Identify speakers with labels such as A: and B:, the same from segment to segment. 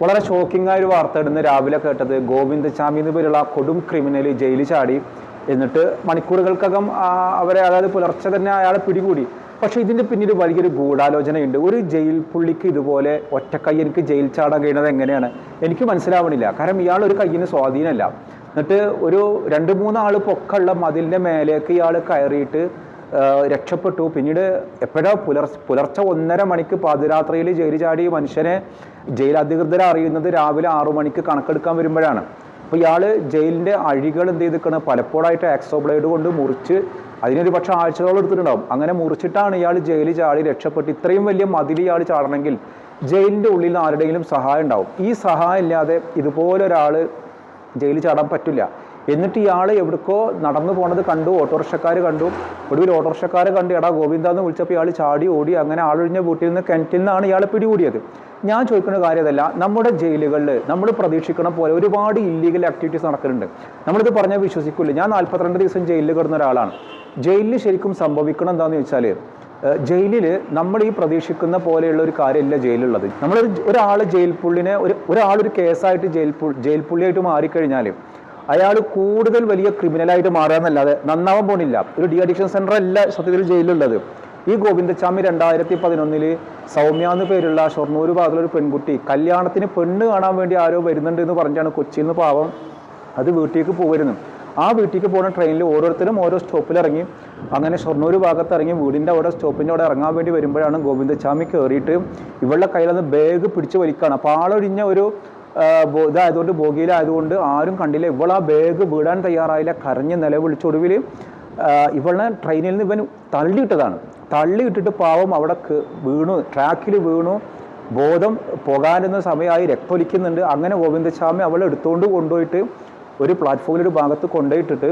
A: വളരെ ഷോക്കിംഗ് ആയ ഒരു വാർത്ത ഇടുന്ന രാവിലെ കേട്ടത് ഗോവിന്ദചാമി എന്ന് പേരുള്ള കൊടും ക്രിമിനൽ ജയിലിൽ ചാടി. എന്നിട്ട് മണിക്കൂറുകൾക്കകം അവരെ അതായത് പുലർച്ചെ തന്നെ അയാളെ പിടികൂടി. പക്ഷേ ഇതിന്റെ പിന്നിൽ വലിയൊരു ഗൂഢാലോചനയുണ്ട്. ഒരു ജയിൽ പുള്ളിക്ക് ഇതുപോലെ ഒറ്റക്കൈ എനിക്ക് ജയിൽ ചാടാൻ കഴിയുന്നത് എങ്ങനെയാണ്? എനിക്ക് മനസ്സിലാവണില്ല. കാരണം ഇയാൾ ഒരു കയ്യിന് സ്വാധീനമല്ല. എന്നിട്ട് ഒരു രണ്ട് മൂന്നാൾ പൊക്കമുള്ള മതിലിന്റെ മേലേക്ക് ഇയാൾ കയറിയിട്ട് രക്ഷപ്പെട്ടു. പിന്നീട് എപ്പോഴാ പുലർ പുലർച്ചെ ഒന്നര മണിക്ക് പാതിരാത്രിയിൽ ജയിലിൽ ചാടി മനുഷ്യനെ ജയിൽ അധികൃതർ അറിയുന്നത് രാവിലെ ആറു മണിക്ക് കണക്കെടുക്കാൻ വരുമ്പോഴാണ്. അപ്പോൾ ഇയാൾ ജയിലിന്റെ അഴികൾ എന്ത് ചെയ്തിരിക്കണം പലപ്പോഴായിട്ട് ആക്സോ ബ്ലേഡ് കൊണ്ട് മുറിച്ച് അതിനൊരു പക്ഷെ ആഴ്ചകളോളം എടുത്തിട്ടുണ്ടാവും. അങ്ങനെ മുറിച്ചിട്ടാണ് ഇയാൾ ജയിലിൽ ചാടി രക്ഷപ്പെട്ട്. ഇത്രയും വലിയ മതിൽ ഇയാൾ ചാടണമെങ്കിൽ ജയിലിന്റെ ഉള്ളിൽ ആരുടെയെങ്കിലും സഹായം ഉണ്ടാവും. ഈ സഹായം ഇല്ലാതെ ഇതുപോലെ ജയിലിൽ ചാടാൻ പറ്റില്ല. എന്നിട്ട് ഇയാൾ എവിടേക്കോ നടന്നു പോണത് കണ്ടു ഓട്ടോറിക്ഷക്കാർ കണ്ടു. ഒടുവിൽ ഓട്ടോറിക്ഷക്കാർ കണ്ടു എടാ ഗോവിന്ദ എന്ന് വിളിച്ചപ്പോൾ ഇയാൾ ചാടി ഓടി അങ്ങനെ ആളൊഴിഞ്ഞ ബൂട്ടിൽ നിന്ന് കിണറ്റിൽ നിന്നാണ് ഇയാൾ പിടികൂടിയത്. ഞാൻ ചോദിക്കുന്ന കാര്യമല്ല നമ്മുടെ ജയിലുകളിൽ നമ്മൾ പ്രതീക്ഷിക്കണ പോലെ ഒരുപാട് ഇല്ലീഗൽ ആക്ടിവിറ്റീസ് നടക്കുന്നുണ്ട് നമ്മളിത് പറഞ്ഞാൽ വിശ്വസിക്കില്ല ഞാൻ നാൽപ്പത്തിരണ്ട് ദിവസം ജയിലിൽ കിടന്ന ഒരാളാണ്. ജയിലിൽ ശരിക്കും സംഭവിക്കണം എന്താണെന്ന് വെച്ചാൽ ജയിലിൽ നമ്മൾ ഈ പ്രതീക്ഷിക്കുന്ന പോലെയുള്ള ഒരു കാര്യമല്ല ജയിലുള്ളത് നമ്മൾ ഒരാൾ ജയിൽ പുള്ളിനെ ഒരു ഒരാളൊരു കേസായിട്ട് ജയിൽ പുള്ളിയായിട്ട് മാറിക്കഴിഞ്ഞാൽ അയാൾ കൂടുതൽ വലിയ ക്രിമിനലായിട്ട് മാറുകയെന്നല്ലാതെ നന്നാവാൻ പോണില്ല. ഒരു ഡി അഡിക്ഷൻ സെന്റർ അല്ല സത്യത്തിൽ ജയിലിലുള്ളത്. ഈ ഗോവിന്ദച്ചാമി രണ്ടായിരത്തി പതിനൊന്നിൽ സൗമ്യ എന്ന് പേരുള്ള ഷൊർണൂർ ഭാഗത്തുള്ള ഒരു പെൺകുട്ടി കല്യാണത്തിന് പെണ്ണ് കാണാൻ വേണ്ടി ആരോ വരുന്നുണ്ട് എന്ന് പറഞ്ഞാണ് കൊച്ചിയിൽ നിന്ന് പാവം അത് വീട്ടിലേക്ക് പോകരുന്നു ആ വീട്ടിലേക്ക് പോകുന്ന ട്രെയിനിൽ ഓരോരുത്തരും ഓരോ സ്റ്റോപ്പിൽ ഇറങ്ങി. അങ്ങനെ ഷൊർണൂർ ഭാഗത്ത് ഇറങ്ങി വീടിന്റെ അവിടെ സ്റ്റോപ്പിന്റെ അവിടെ ഇറങ്ങാൻ വേണ്ടി വരുമ്പോഴാണ് ഗോവിന്ദച്ചാമി കയറിയിട്ട് ഇവളുടെ കയ്യിൽ നിന്ന് ബാഗ് പിടിച്ച് വലിക്കുകയാണ് അപ്പോൾ ആളൊഴിഞ്ഞ ഒരു ഇതായതുകൊണ്ട് ബോഗിയിലായതുകൊണ്ട് ആരും കണ്ടില്ല. ഇവൾ ആ ബാഗ് വീടാൻ തയ്യാറായില്ല. കരഞ്ഞ് നിലവിളിച്ചൊടുവിൽ ഇവളെ ട്രെയിനിൽ നിന്ന് ഇവൻ തള്ളിയിട്ടതാണ്. തള്ളിയിട്ടിട്ട് പാവം അവിടെ വീണു. ട്രാക്കിൽ വീണു. ബോധം പോകാനെന്ന സമയമായി രക്തൊലിക്കുന്നുണ്ട് അങ്ങനെ ഗോവിന്ദസ്വാമി അവളെ എടുത്തുകൊണ്ട് കൊണ്ടുപോയിട്ട് ഒരു പ്ലാറ്റ്ഫോമിൽ ഒരു ഭാഗത്ത് കൊണ്ടുപോയിട്ടിട്ട്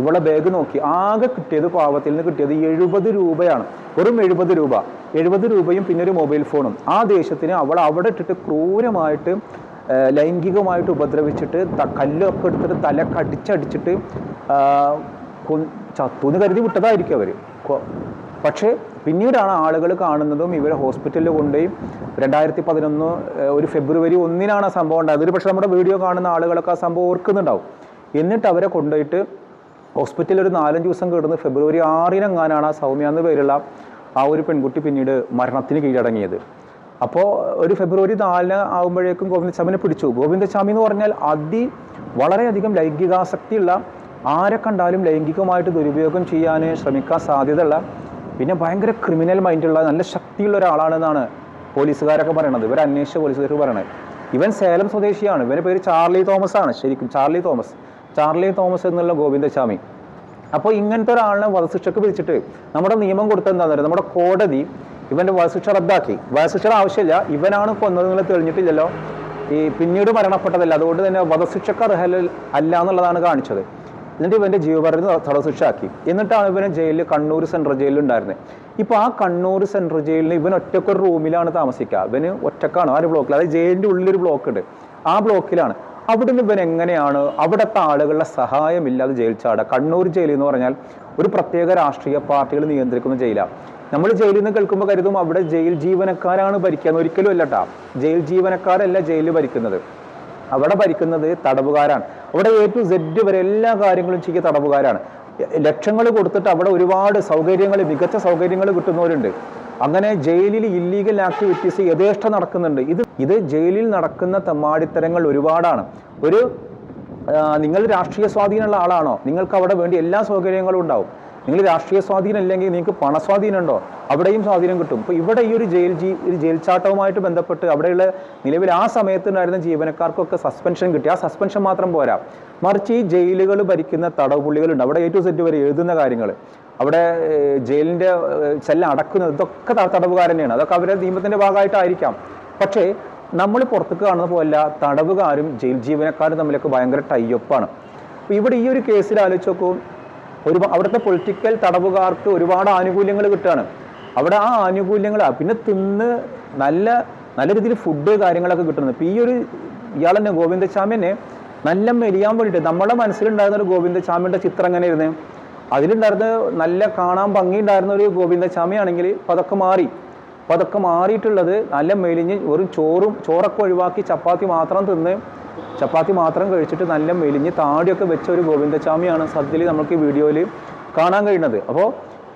A: ഇവളെ ബാഗ് നോക്കി. ആകെ കിട്ടിയത് പാവത്തിൽ നിന്ന് കിട്ടിയത് എഴുപത് രൂപയാണ്. വെറും എഴുപത് രൂപ. എഴുപത് രൂപയും പിന്നെ ഒരു മൊബൈൽ ഫോണും ആ ദേശത്തിന് അവൾ അവിടെ ഇട്ടിട്ട് ക്രൂരമായിട്ട് ലൈംഗികമായിട്ട് ഉപദ്രവിച്ചിട്ട് കല്ലൊക്കെ എടുത്തിട്ട് കടിച്ചടിച്ചിട്ട് കൊ- ചത്തുന്ന് കരുതി വിട്ടതായിരിക്കും അവർ പക്ഷേ പിന്നീടാണ് ആളുകൾ കാണുന്നതും ഇവരെ ഹോസ്പിറ്റലിൽ കൊണ്ടുപോയി രണ്ടായിരത്തി പതിനൊന്ന് ഒരു ഫെബ്രുവരി ഒന്നിനാണ് ആ സംഭവം ഉണ്ടായത്. ഒരു പക്ഷേ നമ്മുടെ വീഡിയോ കാണുന്ന ആളുകളൊക്കെ ആ സംഭവം ഓർക്കുന്നുണ്ടാവും. എന്നിട്ട് അവരെ കൊണ്ടുപോയിട്ട് ഹോസ്പിറ്റലിൽ ഒരു നാലഞ്ച് ദിവസം കിടന്ന് ഫെബ്രുവരി ആറിനെങ്ങാനാണ് ആ സൗമ്യ എന്ന് പേരുള്ള ആ ഒരു പെൺകുട്ടി പിന്നീട് മരണത്തിന് കീഴടങ്ങിയത്. അപ്പോൾ ഒരു ഫെബ്രുവരി നാലിന് ആകുമ്പോഴേക്കും ഗോവിന്ദസ്വാമിനെ പിടിച്ചു. ഗോവിന്ദസ്വാമി എന്ന് പറഞ്ഞാൽ അതി വളരെയധികം ലൈംഗികാസക്തിയുള്ള ആരെ കണ്ടാലും ലൈംഗികമായിട്ട് ദുരുപയോഗം ചെയ്യാൻ ശ്രമിക്കാൻ സാധ്യതയുള്ള പിന്നെ ഭയങ്കര ക്രിമിനൽ മൈൻഡുള്ള നല്ല ശക്തിയുള്ള ഒരാളാണെന്നാണ് പോലീസുകാരൊക്കെ പറയണത്. ഇവർ അന്വേഷിച്ച പോലീസുകാർ പറയണത്. ഇവൻ സേലം സ്വദേശിയാണ്. ഇവന്റെ പേര് ചാർലി തോമസ് ആണ്. ശരിക്കും ചാർലി തോമസ്. ചാർലി തോമസ് എന്നുള്ള ഗോവിന്ദസ്വാമി അപ്പോൾ ഇങ്ങനത്തെ ഒരാളിനെ വധശിക്ഷക്ക് പിരിച്ചിട്ട് നമ്മുടെ നിയമം കൊടുത്തെന്താണെന്ന് പറയുന്നത് നമ്മുടെ കോടതി ഇവന്റെ വധശിക്ഷ റദ്ദാക്കി. വധശിക്ഷ ആവശ്യമില്ല. ഇവനാണ് കൊന്നത് നിങ്ങൾ തെളിഞ്ഞിട്ടില്ലല്ലോ. ഈ പിന്നീട് മരണപ്പെട്ടതല്ല. അതുകൊണ്ട് തന്നെ വധശിക്ഷക്ക് അല്ല എന്നുള്ളതാണ് കാണിച്ചത്. എന്നിട്ട് ഇവന്റെ ജീവപര്യന്തം തടവശിക്ഷ ആക്കി. എന്നിട്ടാണ് ഇവനെ ജയിലിൽ കണ്ണൂർ സെൻട്രൽ ജയിലിൽ ഉണ്ടായിരുന്നത് ഇപ്പൊ ആ കണ്ണൂർ സെൻട്രൽ ജയിലിൽ ഇവൻ ഒറ്റക്കൊരു റൂമിലാണ് താമസിക്കുക ഇവന് ഒറ്റക്കാണ്. ആ ഒരു ബ്ലോക്കിൽ അതായത് ജയിലിന്റെ ഉള്ളിലൊരു ബ്ലോക്ക് ഉണ്ട് ആ ബ്ലോക്കിലാണ്. അവിടുന്ന് ഇവൻ എങ്ങനെയാണ്? അവിടുത്തെ ആളുകളുടെ സഹായമില്ലാതെ ജയിൽ ചാടുക കണ്ണൂർ ജയിൽ എന്ന് പറഞ്ഞാൽ ഒരു പ്രത്യേക രാഷ്ട്രീയ പാർട്ടികൾ നിയന്ത്രിക്കുന്ന ജയിലാണ് നമ്മൾ ജയിലിൽ നിന്ന് കേൾക്കുമ്പോൾ കരുതും അവിടെ ജയിൽ ജീവനക്കാരാണ് ഭരിക്കുക ഒരിക്കലും അല്ലട്ടാ ജയിൽ ജീവനക്കാരല്ല ജയിലിൽ ഭരിക്കുന്നത്. അവിടെ ഭരിക്കുന്നത് തടവുകാരാണ്. അവിടെ എ ടു സെഡ് വരെ എല്ലാ കാര്യങ്ങളും ചെയ്യുക തടവുകാരാണ്. ലക്ഷങ്ങൾ കൊടുത്തിട്ട് അവിടെ ഒരുപാട് സൗകര്യങ്ങൾ മികച്ച സൗകര്യങ്ങൾ കിട്ടുന്നവരുണ്ട്. അങ്ങനെ ജയിലിൽ ഇല്ലീഗൽ ആക്ടിവിറ്റീസ് യഥേഷ്ടം നടക്കുന്നുണ്ട്. ഇത് ഇത് ജയിലിൽ നടക്കുന്ന തമ്മാടിത്തരങ്ങൾ ഒരുപാടാണ്. ഒരു നിങ്ങൾ രാഷ്ട്രീയ സ്വാധീനമുള്ള ആളാണോ? നിങ്ങൾക്ക് അവിടെ വേണ്ടി എല്ലാ സൗകര്യങ്ങളും ഉണ്ടാവും. നിങ്ങൾ രാഷ്ട്രീയ സ്വാധീനം ഇല്ലെങ്കിൽ നിങ്ങൾക്ക് പണസ്വാധീനം ഉണ്ടോ അവിടെയും സ്വാധീനം കിട്ടും. ഇപ്പോൾ ഇവിടെ ഈ ഒരു ജയിൽ ജീ ഒരു ജയിൽ ചാട്ടവുമായിട്ട് ബന്ധപ്പെട്ട് അവിടെയുള്ള നിലവിൽ ആ സമയത്തുണ്ടായിരുന്ന ജീവനക്കാർക്കൊക്കെ സസ്പെൻഷൻ കിട്ടി. ആ സസ്പെൻഷൻ മാത്രം പോരാ. മറിച്ച് ഈ ജയിലുകൾ ഭരിക്കുന്ന തടവുപുള്ളികളുണ്ട്. അവിടെ ടു സെറ്റ് വരെ എഴുതുന്ന കാര്യങ്ങൾ. അവിടെ ജയിലിന്റെ സെല്ല് അടക്കുന്നത് ഇതൊക്കെ തടവുകാർ തന്നെയാണ് അതൊക്കെ അവരുടെ നിയമത്തിന്റെ ഭാഗമായിട്ടായിരിക്കാം. പക്ഷേ നമ്മൾ പുറത്തേക്ക് കാണുന്ന പോലെ തടവുകാരും ജയിൽ ജീവനക്കാരും തമ്മിലൊക്കെ ഭയങ്കര ടൈയൊപ്പാണ് അപ്പോൾ ഇവിടെ ഈ ഒരു കേസിൽ ആലോചിച്ച് നോക്കൂ. ഒരു അവിടുത്തെ പൊളിറ്റിക്കൽ തടവുകാർക്ക് ഒരുപാട് ആനുകൂല്യങ്ങൾ കിട്ടുകയാണ്. അവിടെ ആ ആനുകൂല്യങ്ങൾ പിന്നെ തിന്ന് നല്ല നല്ല രീതിയിൽ ഫുഡ് കാര്യങ്ങളൊക്കെ കിട്ടുന്നത് ഇപ്പം ഈ ഒരു ഇയാൾ തന്നെ ഗോവിന്ദസ്വാമിനെ നല്ല മെലിയാൻ വേണ്ടിയിട്ട് നമ്മുടെ മനസ്സിലുണ്ടായിരുന്ന ഒരു ഗോവിന്ദസ്വാമിയുടെ ചിത്രം എങ്ങനെ എങ്ങനെയായിരുന്നു? അതിലുണ്ടായിരുന്ന നല്ല കാണാൻ ഭംഗിയുണ്ടായിരുന്ന ഒരു ഗോവിന്ദസ്വാമി ആണെങ്കിൽ അതൊക്കെ മാറി. അപ്പോൾ അതൊക്കെ മാറിയിട്ടുള്ളത് നല്ല മെലിഞ്ഞ് ഒരു ചോറും ചോറൊക്കെ ഒഴിവാക്കി ചപ്പാത്തി മാത്രം തിന്ന് ചപ്പാത്തി മാത്രം കഴിച്ചിട്ട് നല്ല മെലിഞ്ഞ് താടിയൊക്കെ വെച്ച ഒരു ഗോവിന്ദസ്വാമിയാണ് സത്യത്തിൽ നമുക്ക് ഈ വീഡിയോയിൽ കാണാൻ കഴിയുന്നത്. അപ്പോൾ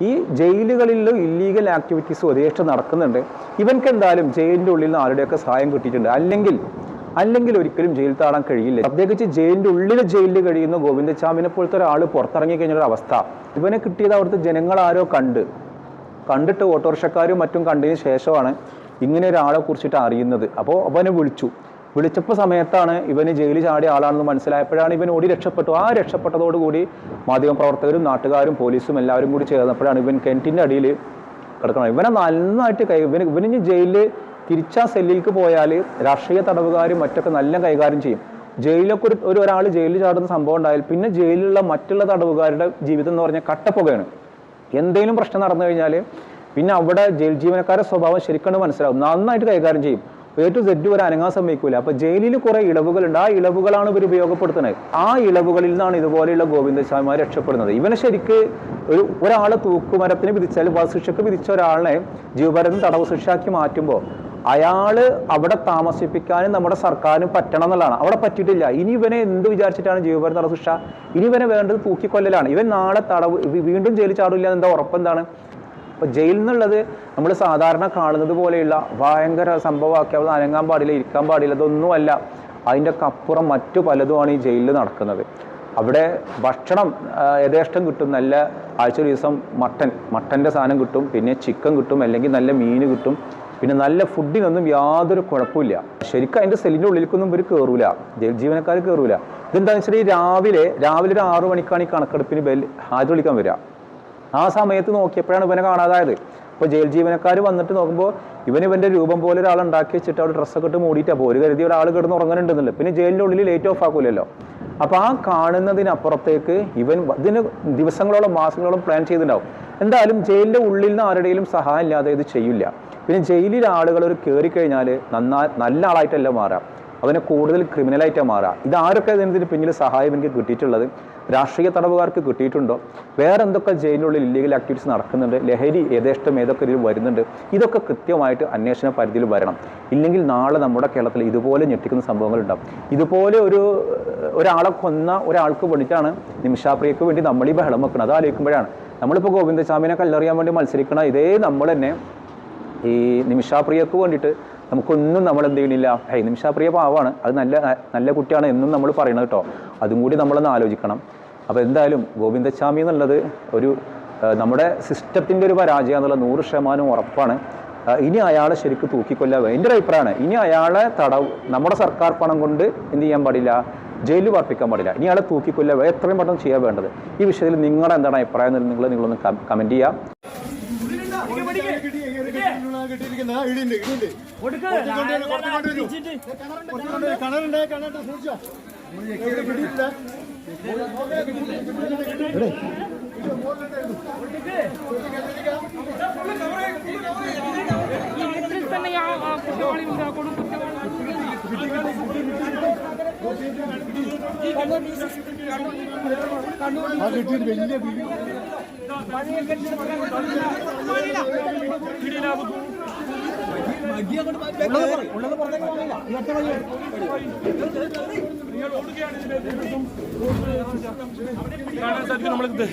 A: ഈ ജയിലുകളിലും ഇല്ലീഗൽ ആക്ടിവിറ്റീസ് യഥേഷ്ടം നടക്കുന്നുണ്ട്. ഇവൻക്ക് എന്തായാലും ജയിലിന്റെ ഉള്ളിൽ നിന്ന് ആരുടെയൊക്കെ സഹായം കിട്ടിയിട്ടുണ്ട്. അല്ലെങ്കിൽ അല്ലെങ്കിൽ ഒരിക്കലും ജയിൽ താടാൻ കഴിയില്ല. പ്രത്യേകിച്ച് ജയിലിന്റെ ഉള്ളിൽ ജയിലിൽ കഴിയുന്ന ഗോവിന്ദച്ചാമിനെ പോലത്തെ ഒരാൾ പുറത്തിറങ്ങി കഴിഞ്ഞൊരു അവസ്ഥ. ഇവനെ കിട്ടിയത് അവിടുത്തെ ജനങ്ങൾ ആരോ കണ്ട്. കണ്ടിട്ട് ഓട്ടോറിക്ഷക്കാരും മറ്റും കണ്ടതിന് ശേഷമാണ് ഇങ്ങനെ ഒരാളെ കുറിച്ചിട്ട് അറിയുന്നത്. അപ്പോൾ അവനെ വിളിച്ചു. വിളിച്ചപ്പോൾ സമയത്താണ് ഇവന് ജയിലിൽ ചാടിയ ആളാണെന്ന് മനസ്സിലായപ്പോഴാണ് ഇവൻ ഓടി രക്ഷപ്പെട്ടു. ആ രക്ഷപ്പെട്ടതോടുകൂടി മാധ്യമപ്രവർത്തകരും നാട്ടുകാരും പോലീസും എല്ലാവരും കൂടി ചേർന്നപ്പോഴാണ് ഇവൻ കിണറ്റിന്റെ അടിയിൽ കിടക്കണം ഇവനെ നന്നായിട്ട് കൈ ഇവന് ഇവന് ജയിലിൽ തിരിച്ചാ സെല്ലിലേക്ക് പോയാൽ രാഷ്ട്രീയ തടവുകാരും മറ്റൊക്കെ നല്ല കൈകാര്യം ചെയ്യും. ജയിലൊക്കെ ഒരു ഒരു ഒരാൾ ജയിലിൽ ചാടുന്ന സംഭവം ഉണ്ടായാൽ പിന്നെ ജയിലിലുള്ള മറ്റുള്ള തടവുകാരുടെ ജീവിതം എന്ന് പറഞ്ഞാൽ കട്ടപ്പുകയാണ്. എന്തെങ്കിലും പ്രശ്നം നടന്നു കഴിഞ്ഞാൽ പിന്നെ അവിടെ ജയിൽ ജീവനക്കാരുടെ സ്വഭാവം ശരിക്കും മനസ്സിലാവും. നന്നായിട്ട് കൈകാര്യം ചെയ്യും. എ ടു സെഡ് വരെ അനങ്ങാൻ സമ്മതിക്കൂല. അപ്പൊ ജയിലിൽ കുറെ ഇളവുകളുണ്ട്. ആ ഇളവുകളാണ് ഇവർ ഉപയോഗപ്പെടുത്തുന്നത്. ആ ഇളവുകളിൽ നിന്നാണ് ഇതുപോലെയുള്ള ഗോവിന്ദസ്വാമിമാർ രക്ഷപ്പെടുന്നത്. ഇവനെ ശരിക്ക് ഒരു ഒരാളെ തൂക്കുമരത്തിന് വിധിച്ചാൽ വധശിക്ഷക്ക് വിധിച്ച ഒരാളെ ജീവപരത്തിന് തടവ് ശിക്ഷയാക്കി മാറ്റുമ്പോൾ അയാൾ അവിടെ താമസിപ്പിക്കാനും നമ്മുടെ സർക്കാരിനും പറ്റണം എന്നുള്ളതാണ്. അവിടെ പറ്റിയിട്ടില്ല. ഇനി ഇവനെ എന്ത് വിചാരിച്ചിട്ടാണ് ജീവപരം തടവ് ശിക്ഷ? ഇനി ഇവനെ വേണ്ടത് തൂക്കിക്കൊല്ലലാണ്. ഇവൻ നാളെ തടവ് വീണ്ടും ജയിലിൽ ചാടില്ല എന്താ ഉറപ്പെന്താണ് അപ്പോൾ ജയിൽ എന്നുള്ളത് നമ്മൾ സാധാരണ കാണുന്നത് പോലെയുള്ള ഭയങ്കര സംഭവമാക്കി അവിടെ അനങ്ങാൻ പാടില്ല ഇരിക്കാൻ പാടില്ല ഇതൊന്നുമല്ല. അതിന്റെ അപ്പുറം മറ്റു പലതുമാണ് ഈ ജയിലിൽ നടക്കുന്നത്. അവിടെ ഭക്ഷണം യഥേഷ്ടം കിട്ടും. നല്ല ആഴ്ച ഒരു ദിവസം മട്ടൻ മട്ടന്റെ സാധനം കിട്ടും. പിന്നെ ചിക്കൻ കിട്ടും അല്ലെങ്കിൽ നല്ല മീൻ കിട്ടും. പിന്നെ നല്ല ഫുഡിനൊന്നും യാതൊരു കുഴപ്പമില്ല. ശരിക്കും അതിന്റെ സെല്ലിന്റെ ഉള്ളിലേക്കൊന്നും ഇവർ കയറൂല ജയിൽ ജീവനക്കാർ കയറൂല ഇതെന്താണെന്ന് വെച്ചാൽ രാവിലെ രാവിലെ ഒരു ആറു മണിക്കാണ് ഈ കണക്കെടുപ്പിന് ബെൽ ഹാജർ വിളിക്കാൻ വരിക. ആ സമയത്ത് നോക്കിയപ്പോഴാണ് ഇവനെ കാണാതായത്. അപ്പോൾ ജയിൽ ജീവനക്കാർ വന്നിട്ട് നോക്കുമ്പോൾ ഇവൻ ഇവന്റെ രൂപം പോലെ ഒരാൾ ഉണ്ടാക്കി വെച്ചിട്ട് അവിടെ ഡ്രസ്സൊക്കെ ഇട്ട് മൂടിയിട്ട് അപ്പോൾ ഒരു കരുതി ഒരാൾ കിടന്ന് ഉറങ്ങാനുണ്ടെന്നില്ല പിന്നെ ജയിലിന്റെ ഉള്ളിൽ ലേറ്റ് ഓഫ് ആക്കൂലല്ലോ. അപ്പോൾ ആ കാണുന്നതിനപ്പുറത്തേക്ക് ഇവൻ ഇതിന് ദിവസങ്ങളോളം മാസങ്ങളോളം പ്ലാൻ ചെയ്തിട്ടുണ്ടാവും. എന്തായാലും ജയിലിന്റെ ഉള്ളിൽ നിന്ന് ആരുടെയും സഹായം ഇല്ലാതെ ഇത് ചെയ്യില്ല. പിന്നെ ജയിലിൽ ആളുകൾ ഒരു കയറി കഴിഞ്ഞാൽ നന്നാ നല്ല ആളായിട്ടല്ല മാറാം. അവനെ കൂടുതൽ ക്രിമിനലായിട്ടാണ് മാറുക ഇതാരൊക്കെ ഇതിന് പിന്നിൽ സഹായം എനിക്ക് കിട്ടിയിട്ടുള്ളത്? രാഷ്ട്രീയ തടവുകാർക്ക് കിട്ടിയിട്ടുണ്ടോ? വേറെ എന്തൊക്കെ ജയിലിനുള്ളിൽ ഇല്ലീഗൽ ആക്ടിവിറ്റീസ് നടക്കുന്നുണ്ട്? ലഹരി യഥേഷ്ടം ഏതൊക്കെ ഇതിൽ വരുന്നുണ്ട്? ഇതൊക്കെ കൃത്യമായിട്ട് അന്വേഷണ പരിധിയിൽ വരണം. ഇല്ലെങ്കിൽ നാളെ നമ്മുടെ കേരളത്തിൽ ഇതുപോലെ ഞെട്ടിക്കുന്ന സംഭവങ്ങൾ ഉണ്ടാവും. ഇതുപോലെ ഒരു ഒരാളെ കൊന്ന ഒരാൾക്ക് വേണ്ടിയിട്ടാണ് നിമിഷാപ്രിയക്ക് വേണ്ടി നമ്മൾ ഈ ബഹളം വെക്കുന്നത്. അതാലോചിക്കുമ്പോഴാണ് നമ്മളിപ്പോൾ ഗോവിന്ദസ്വാമിനെ കല്ലെറിയാൻ വേണ്ടി മത്സരിക്കണ ഇതേ നമ്മൾ തന്നെ ഈ നിമിഷാപ്രിയക്ക് വേണ്ടിയിട്ട് നമുക്കൊന്നും നമ്മൾ എന്ത് ചെയ്യണില്ല ഹൈ നിമിഷാപ്രിയ പാവമാണ് അത് നല്ല നല്ല കുട്ടിയാണ് എന്നും നമ്മൾ പറയണത് കേട്ടോ. അതും കൂടി നമ്മളൊന്ന് ആലോചിക്കണം. അപ്പോൾ എന്തായാലും ഗോവിന്ദസ്വാമി എന്നുള്ളത് ഒരു നമ്മുടെ സിസ്റ്റത്തിന്റെ ഒരു പരാജയം എന്നുള്ള നൂറ് ശതമാനം ഉറപ്പാണ്. ഇനി അയാളെ ശരിക്കും തൂക്കിക്കൊല്ലാവുക എന്റെ ഒരു അഭിപ്രായമാണ്. ഇനി അയാളെ തടവ് നമ്മുടെ സർക്കാർ പണം കൊണ്ട് എന്ത് ചെയ്യാൻ പാടില്ല? ജയിലിൽ പാർപ്പിക്കാൻ പാടില്ല. ഇനി അയാളെ തൂക്കിക്കൊല്ലുക എത്രയും പെട്ടെന്ന് ചെയ്യാൻ വേണ്ടത്. ഈ വിഷയത്തിൽ നിങ്ങളുടെ എന്താണ് അഭിപ്രായം? നിങ്ങൾ നിങ്ങളൊന്ന് കമന്റ് ചെയ്യുക
B: കിണറുണ്ട് കിണറുണ്ട് സൂക്ഷിച്ചോ എവിടെ പിടിയില്ല
C: ഇത്രയും തന്നെ ആ ആ കുറ്റവാളി ഉണ്ട് ആ കൊടും കുറ്റവാളി
B: ആ കിട്ടിയിട്ട് വലിയ പിടി.
C: കാണാൻ സാധിക്കും നമ്മളിത്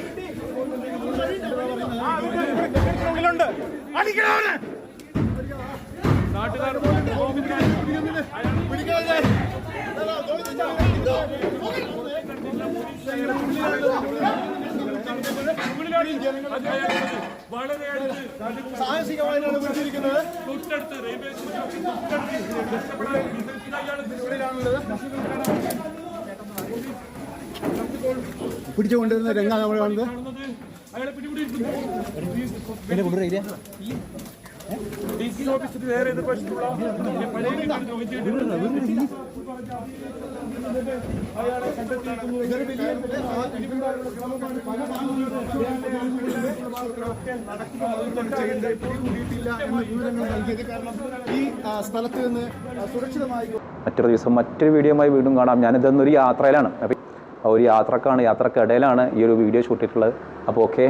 C: നാട്ടുകാർ
B: പിടിക്കാതെ
C: വളരെ
B: പിടിച്ചിരിക്കുന്നത്
C: തൊട്ടടുത്ത് റെയിൽവേ
B: പിടിച്ചു കൊണ്ടുവരുന്ന രംഗം നമ്മൾ കാണുന്നത്
C: അയാളെ പിടികൂടിയിരിക്കുന്നു. ഡി സി ഓഫീസിൽ വേറെ എതിർവശത്തുള്ള പഴയ അയാളെ കണ്ടെത്തിയിരിക്കുന്നു
B: ഇതൊരു വലിയ നടക്കുന്നത് കൂടിയിട്ടില്ല എന്ന വിവരങ്ങൾ നൽകിയത് കാരണം ഈ സ്ഥലത്ത് നിന്ന് സുരക്ഷിതമായി
A: മറ്റൊരു ദിവസം മറ്റൊരു വീഡിയോയുമായി വീണ്ടും കാണാം. ഞാനിതൊന്നൊരു യാത്രയിലാണ്. അപ്പോൾ ഒരു യാത്രക്കാണ് യാത്രക്കിടയിലാണ് ഈ ഒരു വീഡിയോ ഷൂട്ട് ചെയ്തിട്ടുള്ളത്. അപ്പോൾ ഓക്കെ